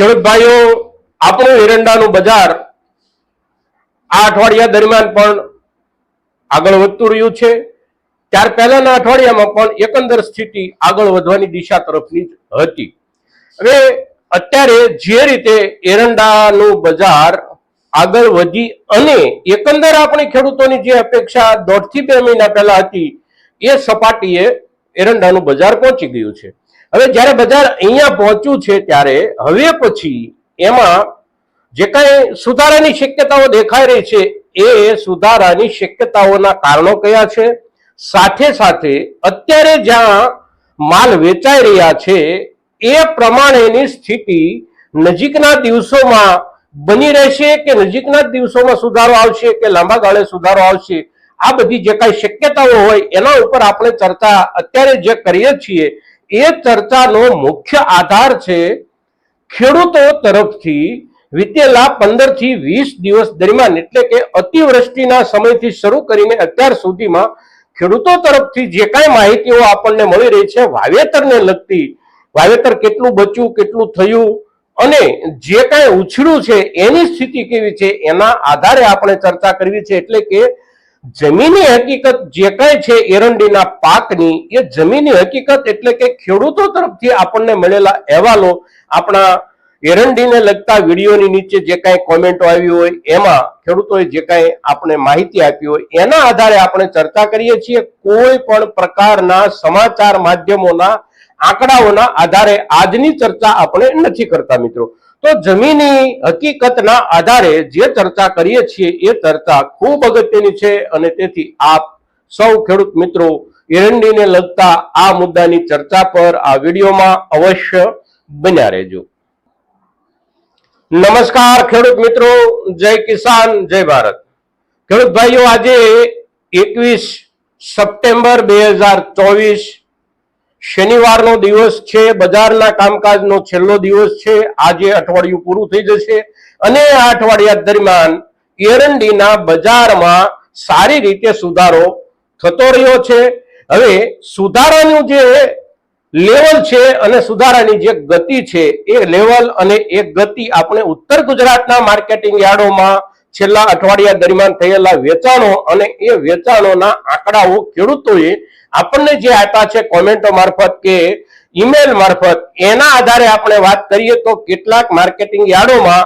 ખેડૂત ભાઈઓ, આપણું એરંડાનું બજાર આ અઠવાડિયા દરમિયાન પણ આગળ વધતું રહ્યું છે. ત્યાર પહેલાના અઠવાડિયામાં પણ એકંદર સ્થિતિ આગળ વધવાની દિશા તરફની હતી. હવે અત્યારે જે રીતે એરંડાનું બજાર આગળ વધી અને એકંદર આપણી ખેડૂતોની જે અપેક્ષા દોઢથી બે મહિના પહેલા હતી, એ સપાટીએ એરંડાનું બજાર પહોંચી ગયું છે. હવે જ્યારે બજાર અહીંયા પહોંચ્યું છે ત્યારે હવે પછી એમાં જે કાંઈ સુધારાની શક્યતાઓ દેખાઈ રહી છે એ સુધારાની શક્યતાઓના કારણો કયા છે? સાથે સાથે અત્યારે જ્યાં માલ વેચાઈ રહ્યા છે, એ પ્રમાણેની સ્થિતિ નજીકના દિવસોમાં બની રહેશે કે નજીકના દિવસોમાં સુધારો આવશે કે લાંબા ગાળે સુધારો આવશે? આ બધી જે કાંઈ શક્યતાઓ હોય એના ઉપર આપણે ચર્ચા અત્યારે જે કરીએ છીએ એ ચર્ચાનો મુખ્ય આધાર છે ખેડૂતો તરફથી વીતેલા પંદરથી વીસ દિવસ દરમિયાન, એટલે કે અતિવૃષ્ટિના સમયથી શરૂ કરીને અત્યાર સુધીમાં ખેડૂતો તરફથી જે કાંઈ માહિતીઓ આપણને મળી રહી છે, વાવેતરને લગતી, વાવેતર કેટલું બચ્યું, કેટલું થયું અને જે કાંઈ ઉછળ્યું છે, એની સ્થિતિ કેવી છે, એના આધારે આપણે ચર્ચા કરવી છે. એટલે કે જમીની હકીકત જે કાંઈ છે એરંડીના પાકની, એ જમીની હકીકત એટલે કે ખેડૂતો તરફથી આપણને મળેલા અહેવાલો, આપણા એરંડીને લગતા વિડીયોની નીચે જે કાંઈ કોમેન્ટો આવી હોય, એમાં ખેડૂતોએ જે કાંઈ આપણે માહિતી આપી હોય, એના આધારે આપણે ચર્ચા કરીએ છીએ કોઈ પણ પ્રકારના સમાચાર માધ્યમોના આંકડાઓના આધારે આજની ચર્ચા આપણે નથી કરતા મિત્રો. તો જમીની હકીકતના આધારે જે ચર્ચા કરીએ છીએ એ ચર્ચા ખૂબ અગત્યની છે અને તેથી આપ સૌ ખેડૂત મિત્રો એરંડીને લગતા આ મુદ્દાની ચર્ચા પર આ વિડીયોમાં અવશ્ય બન્યા રહેજો. નમસ્કાર ખેડૂત મિત્રો, જય કિસાન, જય ભારત. ખેડૂત ભાઈઓ, આજે એકવીસ સપ્ટેમ્બર બે હજાર ચોવીસ શનિવારનો દિવસ છે, બજારના કામકાજનો છેલ્લો દિવસ છે, આજે અઠવાડિયું પૂરું થઈ જશે અને આ અઠવાડિયા દરમિયાન એરંડીના બજારમાં સારી રીતે સુધારો થતો રહ્યો છે. હવે સુધારાનું જે લેવલ છે અને સુધારાની જે ગતિ છે, એ લેવલ અને એ ગતિ આપણે ઉત્તર ગુજરાતના માર્કેટિંગ યાર્ડોમાં છેલ્લા અઠવાડિયા દરમિયાન થયેલા વેચાણો અને એ વેચાણોના આંકડાઓ ખેડૂતોએ આપણને જે આપ્યા છે કોમેન્ટો મારફત કે ઈમેલ મારફત, એના આધારે આપણે વાત કરીએ તો કેટલાક માર્કેટિંગ યાર્ડોમાં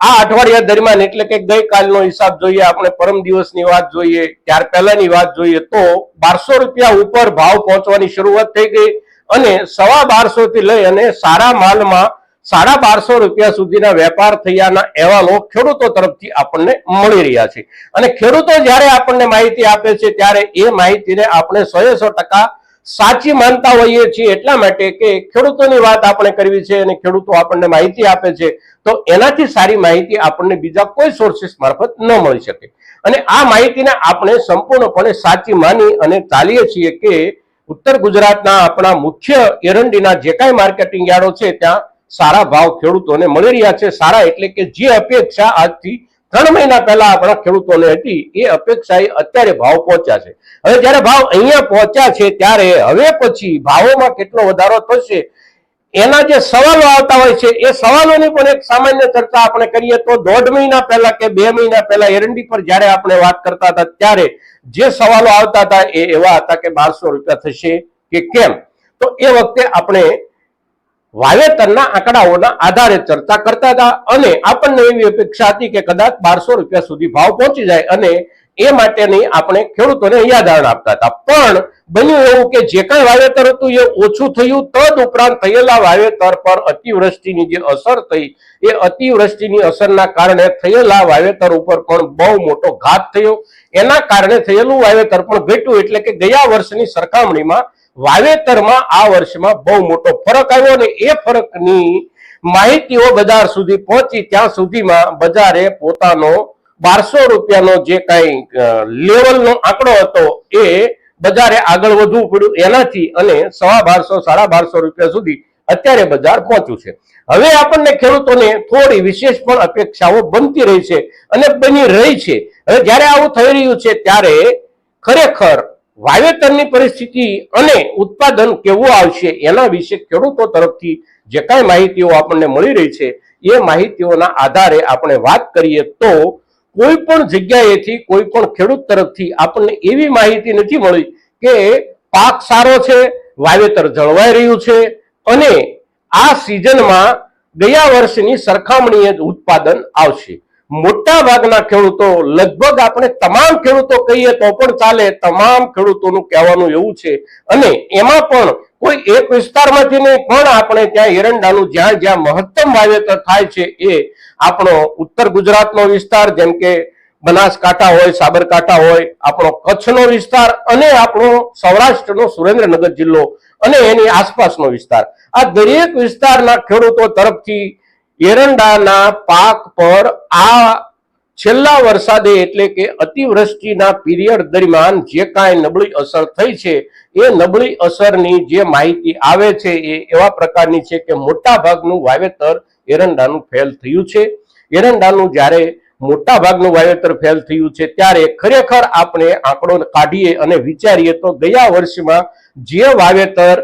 આ અઠવાડિયા દરમિયાન, એટલે કે ગઈકાલનો હિસાબ જોઈએ, આપણે પરમ દિવસની વાત જોઈએ, ત્યાર પહેલાની વાત જોઈએ, તો બારસો રૂપિયા ઉપર ભાવ પહોંચવાની શરૂઆત થઈ ગઈ અને સવા બારસો થી લઈ અને સારા માલમાં સાડા બારસો રૂપિયા સુધીના વેપાર થયાના અહેવાલો ખેડૂતો તરફથી આપણને મળી રહ્યા છે. અને ખેડૂતો જ્યારે આપણને માહિતી આપે છે, ત્યારે એ માહિતીને આપણે સો સો ટકા સાચી માનતા હોઈએ છીએ એટલા માટે કે ખેડૂતોની વાત આપણે કરવી છે અને ખેડૂતો આપણને માહિતી આપે છે, તો એનાથી સારી માહિતી આપણને બીજા કોઈ સોર્સિસ મારફત ન મળી શકે. અને આ માહિતીને આપણે સંપૂર્ણપણે સાચી માની અને ચાલીએ છીએ કે ઉત્તર ગુજરાતના આપણા મુખ્ય એરંડીના જે કાંઈ માર્કેટિંગ યાર્ડો છે, ત્યાં સારા ભાવ ખેડૂતોને મળી રહ્યા છે. સારા એટલે કે જે અપેક્ષા આજથી ત્રણ મહિના પહેલા આપણા ખેડૂતોને હતી, એ અપેક્ષાએ અત્યારે ભાવ પહોંચ્યા છે. હવે જ્યારે ભાવ અહીંયા પહોંચ્યા છે ત્યારે હવે પછી ભાવોમાં કેટલો વધારો થશે, એના જે સવાલો આવતા હોય છે, એ સવાલોની પણ એક સામાન્ય ચર્ચા આપણે કરીએ તો દોઢ મહિના પહેલા કે બે મહિના પહેલા એરંડી પર જ્યારે આપણે વાત કરતા હતા, ત્યારે જે સવાલો આવતા હતા એ એવા હતા કે બારસો રૂપિયા થશે કે કેમ? તો એ વખતે આપણે વાવેતરના આંકડાઓના આધારે ચર્ચા કરતા હતા અને આપણને એવી અપેક્ષા હતી કે કદાચ બારસો રૂપિયા સુધી ભાવ પહોંચી જાય અને એ માટેની આપણે ખેડૂતોને યાદારણ આપતા હતા. પણ બન્યું એવું કે જે કાંઈ વાવેતર હતું એ ઓછું થયું, તદ ઉપરાંત થયેલા વાવેતર પર અતિવૃષ્ટિની જે અસર થઈ, એ અતિવૃષ્ટિની અસરના કારણે થયેલા વાવેતર ઉપર પણ બહુ મોટો ઘાત થયો. એના કારણે થયેલું વાવેતર પણ ઘટ્યું, એટલે કે ગયા વર્ષની સરખામણીમાં વાવેતરમાં આ વર્ષમાં બહુ મોટો ફરક આવ્યો અને એ ફરકની માહિતીઓ બજાર સુધી પહોંચી. ત્યાં સુધીમાં બજારે પોતાનો બારસો રૂપિયાનો જે કાંઈ લેવલનો આંકડો હતો એ બજારે આગળ વધવું પડ્યું એનાથી અને સવા બારસો, સાડા બારસો રૂપિયા સુધી અત્યારે બજાર પહોંચ્યું છે. હવે આપણને ખેડૂતોને થોડી વિશેષ પણ અપેક્ષાઓ બનતી રહી છે અને બની રહી છે. હવે જ્યારે આવું થઈ રહ્યું છે ત્યારે ખરેખર વાવેતરની પરિસ્થિતિ અને ઉત્પાદન કેવું આવશે એના વિશે ખેડૂતો તરફથી જે કાંઈ માહિતીઓ આપણને મળી રહી છે, એ માહિતીઓના આધારે આપણે વાત કરીએ તો કોઈ પણ જગ્યાએથી, કોઈ પણ ખેડૂત તરફથી આપણને એવી માહિતી નથી મળી કે પાક સારો છે, વાવેતર જળવાઈ રહ્યું છે અને આ સિઝનમાં ગયા વર્ષની સરખામણીએ જ ઉત્પાદન આવશે. મોટા ભાગના ખેડૂતો, લગભગ આપણે તમામ ખેડૂતો કહીએ તો પણ ચાલે, તમામ ખેડૂતોનું કહેવાનું એવું છે. અને એમાં પણ કોઈ એક વિસ્તારમાંથી નહીં, પણ આપણે ત્યાં એરંડાનું જ્યાં જ્યાં મહત્તમ વાવેતર થાય છે એ આપણો ઉત્તર ગુજરાતનો વિસ્તાર, જેમ કે બનાસકાંઠા હોય, સાબરકાંઠા હોય, આપણો કચ્છનો વિસ્તાર અને આપણો સૌરાષ્ટ્રનો સુરેન્દ્રનગર જિલ્લો અને એની આસપાસનો વિસ્તાર. આ દરેક વિસ્તારના ખેડૂતો તરફથી એરંડાના પાક પર આ છેલ્લા વરસાદે એટલે કે અતિવૃષ્ટિના પીરિયડ દરમિયાન જે કાંઈ નબળી અસર થઈ છે, એ નબળી અસરની જે માહિતી આવે છે, એ એવા પ્રકારની છે કે મોટા ભાગનું વાવેતર એરંડાનું ફેલ થયું છે. એરંડાનું જ્યારે મોટા ભાગનું વાવેતર ફેલ થયું છે, ત્યારે ખરેખર આપણે આંકડો કાઢીએ અને વિચારીએ તો ગયા વર્ષમાં જે વાવેતર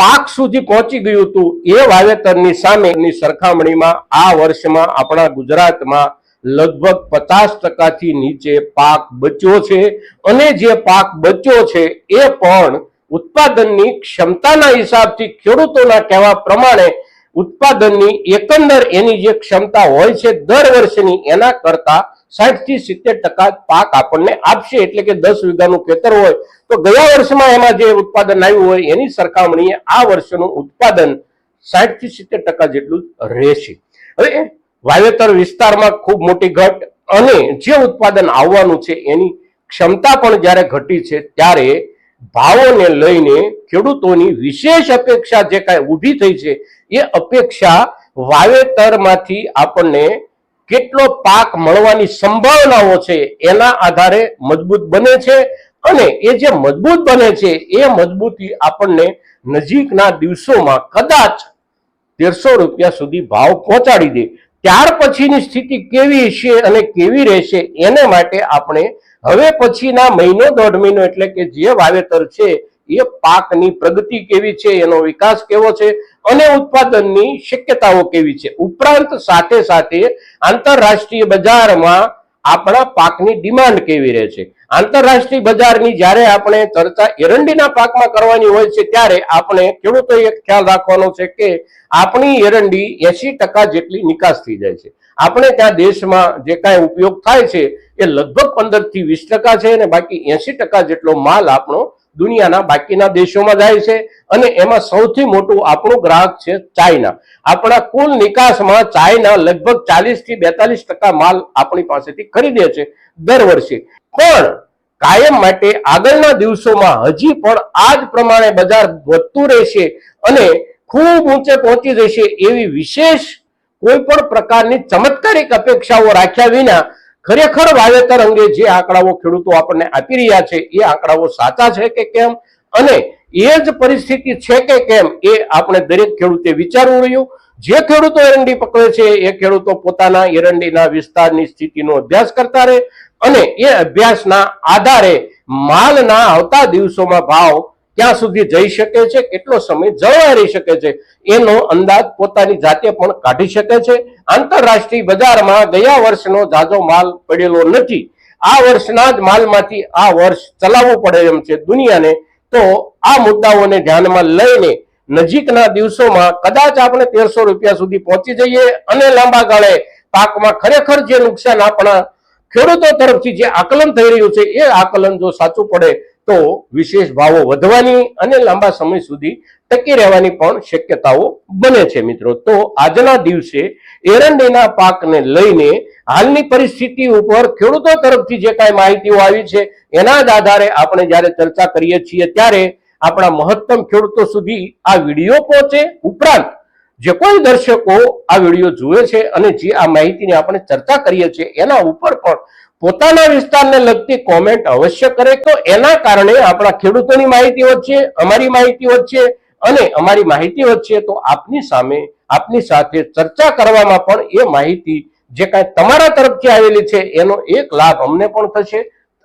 પાક સુધી પહોંચી ગયું હતું એ વાવેતરની સામેની સરખામણીમાં આ વર્ષમાં આપણા ગુજરાતમાં લગભગ પચાસ ટકાથી નીચે પાક બચ્યો છે અને જે પાક બચ્યો છે એ પણ ઉત્પાદનની ક્ષમતાના હિસાબથી ખેડૂતોના કહેવા પ્રમાણે ઉત્પાદનની એકંદર એની જે ક્ષમતા હોય છે દર વર્ષની એના કરતા સાઠથી સિત્તેર ટકા પાક આપણને આપશે. એટલે કે દસ વીઘાનું ખેતર હોય તો ગયા વર્ષમાં એમાં જે ઉત્પાદન આવ્યું હોય એની સરખામણીએ આ વર્ષનું ઉત્પાદન સાઠથી સિત્તેર ટકા જેટલું રહેશે. હવે વાવેતર વિસ્તારમાં ખૂબ મોટી ઘટ અને જે ઉત્પાદન આવવાનું છે એની ક્ષમતા પણ જ્યારે ઘટી છે ત્યારે ભાવોને લઈને ખેડૂતોની વિશેષ અપેક્ષા જે કાંઈ ઊભી થઈ છે એ અપેક્ષા વાવેતરમાંથી આપણને કેટલો પાક મળવાની સંભાવનાઓ છે એના આધારે મજબૂત બને છે અને એ જે મજબૂત બને છે એ મજબૂતી આપણને નજીકના દિવસોમાં કદાચ તેરસો રૂપિયા સુધી ભાવ પહોંચાડી દે. ત્યાર પછીની સ્થિતિ કેવી છે અને કેવી રહેશે એને માટે આપણે હવે પછીના મહિનો દોઢ મહિનો એટલે કે જે વાવેતર છે એ પાકની પ્રગતિ કેવી છે, એનો વિકાસ કેવો છે અને ઉત્પાદનની શક્યતાઓ કેવી છે? ઉપરાંત સાથે સાથે આંતરરાષ્ટ્રીય બજારમાં આપણા પાકની ડિમાન્ડ કેવી રહે છે? આંતરરાષ્ટ્રીય બજારની જ્યારે આપણે ચર્ચા એરંડીના પાકમાં કરવાની હોય છે, ત્યારે આપણે ખેડૂતોએ એક ખ્યાલ રાખવાનો છે કે આપણી એરંડી એસી ટકા જેટલી નિકાસ થઈ જાય છે. આપણે ત્યાં દેશમાં જે કાંઈ ઉપયોગ થાય છે, એ લગભગ પંદરથી વીસ ટકા છે અને બાકી એસી ટકા જેટલો માલ આપણો દુનિયાના બાકીના દેશોમાં જાય છે અને એમાં સૌથી મોટું આપણું ગ્રાહક છે ચાઇના. આપણા કુલ નિકાસમાં ચાઇના લગભગ ચાલીસથી બેતાલીસ ટકા માલ આપણી પાસેથી ખરીદે છે દર વર્ષે. પણ કાયમ માટે આગળના દિવસોમાં હજી પણ આ જ પ્રમાણે બજાર વધતું રહેશે અને ખૂબ ઊંચે પહોંચી જશે એવી વિશેષ કોઈ પણ પ્રકારની ચમત્કારિક અપેક્ષાઓ રાખ્યા વિના ખરેખર વાવેતર અંગે જે આંકડાઓ ખેડૂતો આપણને આપી રહ્યા છે, એ આંકડાઓ સાચા છે કે કેમ? અને એ જ પરિસ્થિતિ છે કે કેમ? એ આપણે દરેક ખેડૂતે વિચારવું રહ્યું. જે ખેડૂતો એરંડી પકવે છે, એ ખેડૂતો પોતાના એરંડીના વિસ્તારની સ્થિતિનો અભ્યાસ કરતા રહે અને એ અભ્યાસના આધારે માલના આવતા દિવસોમાં ભાવ ક્યાં સુધી જઈ શકે છે, કેટલો સમય જળવાઈ શકે છે, એનો અંદાજ પોતાની જાતે પણ કાઢી શકે છે. આંતરરાષ્ટ્રીય બજારમાં ગયા વર્ષનો જાજો માલ પડેલો નથી. આ વર્ષના જ માલમાંથી આ વર્ષ ચલાવવું પડે એમ છે દુનિયાને. તો આ મુદ્દાઓને ધ્યાનમાં લઈને નજીકના દિવસોમાં કદાચ આપણે તેરસો રૂપિયા સુધી પહોંચી જઈએ અને લાંબા ગાળે પાકમાં ખરેખર જે નુકસાન આપણા ખેડૂતો તરફથી જે આકલન થઈ રહ્યું છે, એ આકલન જો સાચું પડે તો વિશેષ ભાવો વધવાની અને લાંબા સમય સુધી ટકી રહેવાની પણ શક્યતાઓ બને છે મિત્રો. તો આજના દિવસે એરંડીના પાકને લઈને હાલની પરિસ્થિતિ ઉપર ખેડૂતો તરફથી જે કાંઈ માહિતીઓ આવી છે, એના જ આધારે આપણે જ્યારે ચર્ચા કરીએ છીએ ત્યારે આપણા મહત્તમ ખેડૂતો સુધી આ વીડિયો પહોંચે ઉપરાંત જે કોઈ દર્શકો આ વીડિયો જુએ છે અને જે આ માહિતીની આપણે ચર્ચા કરીએ છીએ, એના ઉપર પણ પોતાના વિસ્તારને લગતી કોમેન્ટ અવશ્ય કરે તો એના કારણે આપણા ખેડૂતોની માહિતી વચ્ચે અમારી માહિતી વચ્ચે અને અમારી માહિતી વચ્ચે તો આપની સામે, આપની સાથે ચર્ચા કરવામાં પણ એ માહિતી જે કાંઈ તમારા તરફથી આવેલી છે, એનો એક લાભ અમને પણ થશે,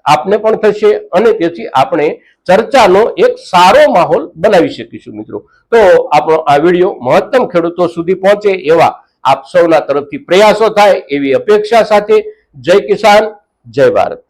આપને પણ થશે અને તેથી આપણે ચર્ચાનો એક સારો માહોલ બનાવી શકીશું મિત્રો. તો આપણો આ વીડિયો મહત્તમ ખેડૂતો સુધી પહોંચે એવા આપ સૌના તરફથી પ્રયાસો થાય એવી અપેક્ષા સાથે જય કિસાન. જય ભારત.